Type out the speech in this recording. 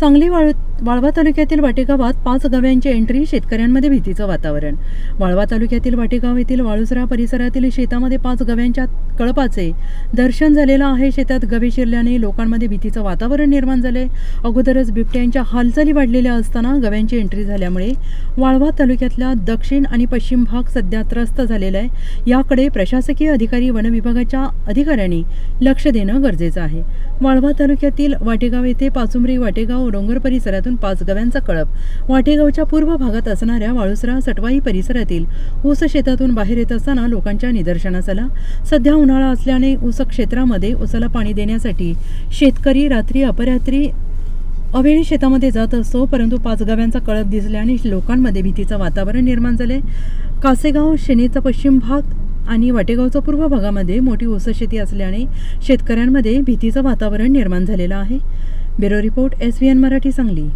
सांगली वाळ वाळवा तालुक्यातील वाटेगावात पाच गव्यांची एंट्री शेतकऱ्यांमध्ये भीतीचं वातावरण. वाळवा तालुक्यातील वाटेगाव येथील वाळुसरा परिसरातील शेतामध्ये पाच गव्यांच्या कळपाचे दर्शन झालेलं आहे. शेतात गवे शिरल्याने लोकांमध्ये भीतीचं वातावरण निर्माण झाले अगोदरच बिबट्यांच्या हालचाली वाढलेल्या असताना गव्यांची एंट्री झाल्यामुळे वाळवा तालुक्यातला दक्षिण आणि पश्चिम भाग सध्या त्रस्त झालेला आहे. याकडे प्रशासकीय अधिकारी वन विभागाच्या अधिकाऱ्यांनी लक्ष देणं गरजेचं आहे. वाळवा तालुक्यातील वाटेगाव येथे पाचुंबरी वाटेगाव डोंगर परिसरात तालुक्यातून पाच गव्यांचा कळप. वाटेगावच्या पूर्व भागात असणाऱ्या वाळुसरा सटवाई परिसरातील ऊस शेतातून बाहेर येत असताना लोकांच्या निदर्शनास आला सध्या उन्हाळा असल्याने ऊस क्षेत्रामध्ये ऊसाला पाणी देण्यासाठी शेतकरी रात्री अपरात्री अवेळी शेतामध्ये जात असतो परंतु पाच गाव्यांचा कळप दिसल्याने लोकांमध्ये भीतीचं वातावरण निर्माण झाले कासेगाव शेनेचा पश्चिम भाग आणि वाटेगावचा पूर्व भागामध्ये मोठी ऊस शेती असल्याने शेतकऱ्यांमध्ये भीतीचं वातावरण निर्माण झालेलं आहे. Bureau report S V N Marathi Sangli.